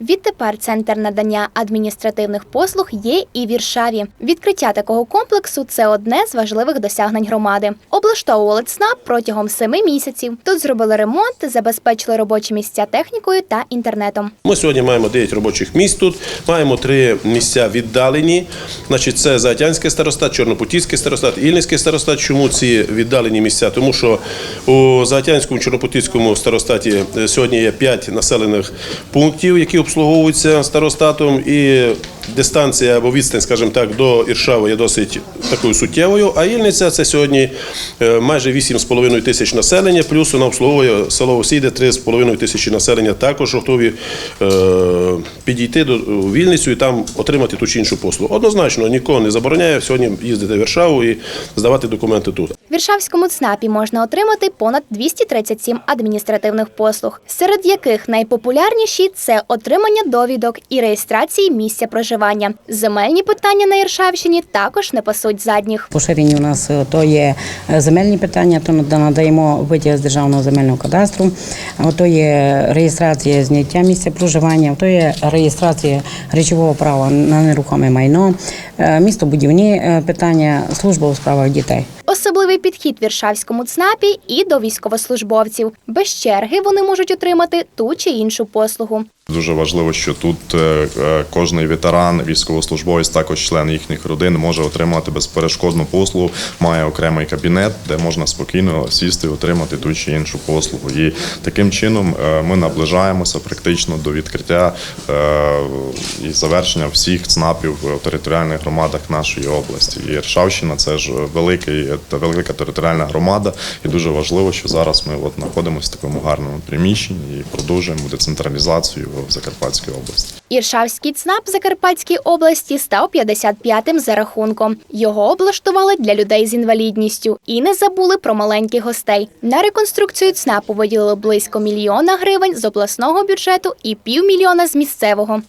Відтепер центр надання адміністративних послуг є і в Іршаві. Відкриття такого комплексу це одне з важливих досягнень громади. Облаштовували ЦНАП протягом семи місяців. Тут зробили ремонт, забезпечили робочі місця технікою та інтернетом. Ми сьогодні маємо 9 робочих місць тут. Маємо три місця віддалені. Значить, це Заотянський старостат, Чорнопутівський старостат, Ільницький старостат. Чому ці віддалені місця? Тому що у Заотянському Чорнопутівському старостаті е, сьогодні є 5 населених пунктів, які обслуговуються старостатом, і дистанція або відстань, скажімо так, до Іршави є досить такою суттєвою. А Ільниця це сьогодні е, майже 8,5 тисяч населення, плюс вона обслуговує село Осійде 3,5 тисячі населення. Також готові е, підійти до Вільницю і там отримати ту чи іншу послугу. Однозначно, нікого не забороняє сьогодні їздити в Варшаву і здавати документи тут. В Іршавському ЦНАПі можна отримати понад 237 адміністративних послуг, серед яких найпопулярніші це отримання довідок і реєстрації місця проживання. Земельні питання на Іршавщині також не пасуть задніх. Поширені у нас е, то є е, земельні питання, то нада- надаємо витяг з державного земельного кадастру, то є реєстрація зняття місця проживання, то є реєстрація речового права на нерухоме майно, е, містобудівні питання, служба у справах дітей. Особливий підхід в Іршавському ЦНАПі і до військовослужбовців. Без черги вони можуть отримати ту чи іншу послугу. Дуже важливо, що тут е, е, кожний ветеран, військовослужбовець, також член їхніх родин може отримати безперешкодну послугу, має окремий кабінет, де можна спокійно сісти і отримати ту чи іншу послугу. І таким чином е, ми наближаємося практично до відкриття і завершення всіх ЦНАПів в територіальних громадах нашої області. І Ршавщина це ж великий та велика територіальна громада, і дуже важливо, що зараз ми от знаходимося в такому гарному приміщенні і продовжуємо децентралізацію в Закарпатській області. Іршавський ЦНАП Закарпатській області став 55-тим за рахунком. Його облаштували для людей з інвалідністю і не забули про маленьких гостей. На реконструкцію ЦНАПу виділили близько мільйона гривень з обласного бюджету і півмільйона з місцевого.